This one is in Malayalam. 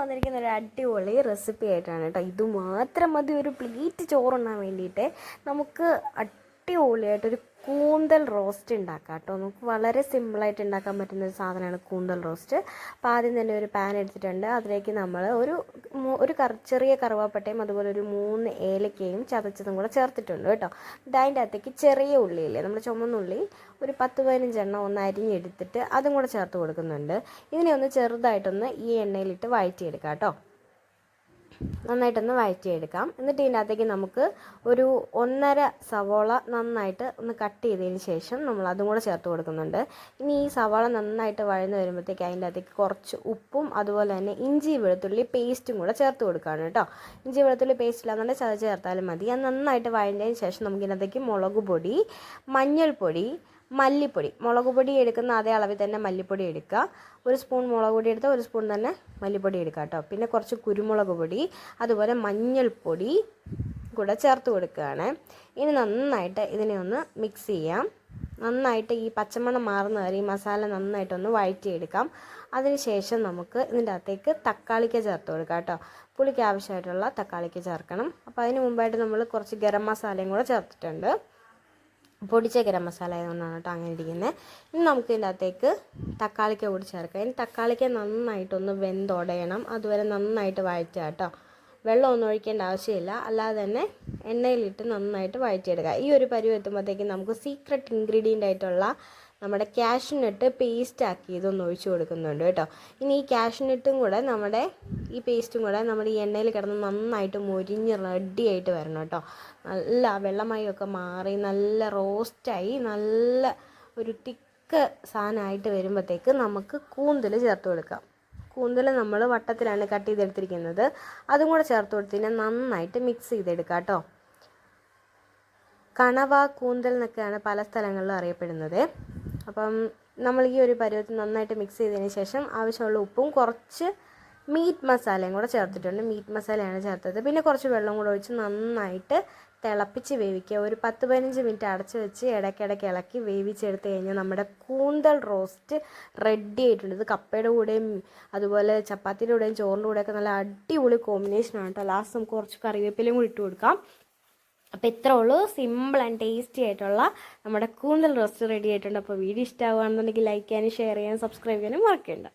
വന്നിരിക്കുന്ന ഒരു അടിപൊളി റെസിപ്പി ആയിട്ടാണ് കേട്ടോ. ഇത് മാത്രം മതി ഒരു പ്ലേറ്റ് ചോറുണ്ണാൻ വേണ്ടിയിട്ട്. നമുക്ക് അടിപൊളിയായിട്ടൊരു കൂന്തൽ റോസ്റ്റ് ഉണ്ടാക്കാം കേട്ടോ. നമുക്ക് വളരെ സിമ്പിളായിട്ട് ഉണ്ടാക്കാൻ പറ്റുന്ന ഒരു സാധനമാണ് കൂന്തൽ റോസ്റ്റ്. അപ്പോൾ ആദ്യം തന്നെ ഒരു പാൻ എടുത്തിട്ടുണ്ട്. അതിലേക്ക് നമ്മൾ ഒരു ഒരു കറ ചെറിയ കറുവാപ്പട്ടയും അതുപോലെ ഒരു മൂന്ന് ഏലക്കയും ചതച്ചതും കൂടെ ചേർത്തിട്ടുണ്ട് കേട്ടോ. അതിന്റെ അകത്തേക്ക് ചെറിയ ഉള്ളിയില്ലേ നമ്മൾ ചുമന്നുള്ളി ഒരു പത്ത് പതിനഞ്ചെണ്ണം ഒന്ന് അരിഞ്ഞെടുത്തിട്ട് അതും കൂടെ ചേർത്ത് കൊടുക്കുന്നുണ്ട്. ഇതിനെ ഒന്ന് ചെറുതായിട്ടൊന്ന് ഈ എണ്ണയിലിട്ട് വഴറ്റിയെടുക്കാം കേട്ടോ. നന്നായിട്ടൊന്ന് വഴറ്റിയെടുക്കാം. എന്നിട്ട് ഇതിന്റെ അകത്തേക്ക് നമുക്ക് ഒരു ഒന്നര സവോള നന്നായിട്ട് ഒന്ന് കട്ട് ചെയ്തതിന് ശേഷം നമ്മൾ അതും കൂടെ ചേർത്ത് കൊടുക്കുന്നുണ്ട്. ഇനി ഈ സവോള നന്നായിട്ട് വഴന്ന് വരുമ്പോഴത്തേക്ക് അതിന്റെ അകത്തേക്ക് കുറച്ച് ഉപ്പും അതുപോലെ തന്നെ ഇഞ്ചി വെളുത്തുള്ളി പേസ്റ്റും കൂടെ ചേർത്ത് കൊടുക്കുകയാണ് കേട്ടോ. ഇഞ്ചി വെളുത്തുള്ളി പേസ്റ്റ് ഇല്ലാന്നുണ്ടെങ്കിൽ ചതച്ച് ചേർത്താലും മതി. അത് നന്നായിട്ട് വഴഞ്ഞതിന് ശേഷം നമുക്ക് ഇതിനകത്തേക്ക് മുളക് പൊടി മഞ്ഞൾപ്പൊടി മല്ലിപ്പൊടി. മുളക് പൊടി എടുക്കുന്ന അതേ അളവിൽ തന്നെ മല്ലിപ്പൊടി എടുക്കുക. ഒരു സ്പൂൺ മുളക് പൊടി എടുത്താൽ ഒരു സ്പൂൺ തന്നെ മല്ലിപ്പൊടി എടുക്കുക കേട്ടോ. പിന്നെ കുറച്ച് കുരുമുളക് പൊടി അതുപോലെ മഞ്ഞൾപ്പൊടി കൂടെ ചേർത്ത് കൊടുക്കുകയാണ്. ഇനി നന്നായിട്ട് ഇതിനെ ഒന്ന് മിക്സ് ചെയ്യാം. നന്നായിട്ട് ഈ പച്ചമണം മാറുന്ന വരെ ഈ മസാല നന്നായിട്ടൊന്ന് വഴറ്റിയെടുക്കാം. അതിനുശേഷം നമുക്ക് ഇതിന്റെ അകത്തേക്ക് തക്കാളിക്ക ചേർത്ത് കൊടുക്കാം കേട്ടോ. പുളിക്ക് ആവശ്യമായിട്ടുള്ള തക്കാളിക്ക് ചേർക്കണം. അപ്പോൾ അതിന് മുമ്പായിട്ട് നമ്മൾ കുറച്ച് ഗരം മസാലയും കൂടെ ചേർത്തിട്ടുണ്ട്. പൊടിച്ച ഗരം മസാല ആയതുകൊണ്ടാണ് കേട്ടോ അങ്ങനെ ഇരിക്കുന്നത് ഇനി നമുക്ക് ഇതിന്റെ അകത്തേക്ക് തക്കാളിക്ക കൂടി ചേർക്കാം. ഇനി തക്കാളിക്ക നന്നായിട്ടൊന്ന് വെന്തുടയണം. അതുവരെ നന്നായിട്ട് വഴറ്റുക കേട്ടോ. വെള്ളമൊന്നും ഒഴിക്കേണ്ട ആവശ്യമില്ല. അല്ലാതെ തന്നെ എണ്ണയിലിട്ട് നന്നായിട്ട് വഴറ്റിയെടുക്കുക. ഈ ഒരു പരുവ് എത്തുമ്പോഴത്തേക്കും നമുക്ക് സീക്രട്ട് ഇൻഗ്രീഡിയന്റ് ആയിട്ടുള്ള നമ്മുടെ കാഷ്നട്ട് പേസ്റ്റാക്കി ഇതൊന്ന് ഒഴിച്ചു കൊടുക്കുന്നുണ്ട് കേട്ടോ. ഇനി ഈ കാഷ്നട്ടും കൂടെ നമ്മുടെ ഈ പേസ്റ്റും കൂടെ നമ്മൾ ഈ എണ്ണയിൽ കിടന്ന് നന്നായിട്ട് മൊരിഞ്ഞ് റെഡിയായിട്ട് വരണം കേട്ടോ. നല്ല വെള്ളമയമൊക്കെ മാറി നല്ല റോസ്റ്റായി നല്ല ഒരു തിക്ക് സാധനമായിട്ട് വരുമ്പോഴത്തേക്ക് നമുക്ക് കൂന്തൽ ചേർത്ത് കൊടുക്കാം. കൂന്തൽ നമ്മൾ വട്ടത്തിലാണ് കട്ട് ചെയ്തെടുത്തിരിക്കുന്നത്. അതും കൂടെ ചേർത്ത് കൊടുത്തിട്ട് നന്നായിട്ട് മിക്സ് ചെയ്തെടുക്കാം കേട്ടോ. കണവ കൂന്തൽ എന്നൊക്കെയാണ് പല സ്ഥലങ്ങളിലും അറിയപ്പെടുന്നത്. അപ്പം നമ്മൾ ഈ ഒരു പരുവത്തിൽ നന്നായിട്ട് മിക്സ് ചെയ്തതിന് ശേഷം ആവശ്യമുള്ള ഉപ്പും കുറച്ച് മീറ്റ് മസാലയും കൂടെ ചേർത്തിട്ടുണ്ട്. മീറ്റ് മസാലയാണ് ചേർത്തത്. പിന്നെ കുറച്ച് വെള്ളം കൂടെ ഒഴിച്ച് നന്നായിട്ട് തിളപ്പിച്ച് വേവിക്കുക. ഒരു പത്ത് പതിനഞ്ച് മിനിറ്റ് അടച്ച് വെച്ച് ഇടയ്ക്കിടയ്ക്ക് ഇളക്കി വേവിച്ചെടുത്ത് കഴിഞ്ഞാൽ നമ്മുടെ കൂന്തൽ റോസ്റ്റ് റെഡി ആയിട്ടുണ്ട്. ഇത് കപ്പയുടെ കൂടെയും അതുപോലെ ചപ്പാത്തിയുടെ കൂടെയും ചോറിന്റെ കൂടെയൊക്കെ നല്ല അടിപൊളി കോമ്പിനേഷനാണ് കേട്ടോ. ലാസ്റ്റ് നമുക്ക് കുറച്ച് കറിവേപ്പിലയും കൂടി ഇട്ട് കൊടുക്കാം. അപ്പോൾ ഇത്രേ ഉള്ളൂ. സിമ്പിൾ ആൻഡ് ടേസ്റ്റി ആയിട്ടുള്ള നമ്മുടെ കൂന്തൽ റോസ്റ്റ് റെഡി ആയിട്ടുണ്ട്. അപ്പോൾ വീഡിയോ ഇഷ്ടമാകുകയാണെന്നുണ്ടെങ്കിൽ ലൈക്ക് ചെയ്യാനും ഷെയർ ചെയ്യാനും സബ്സ്ക്രൈബ് ചെയ്യാനും മറക്കേണ്ട.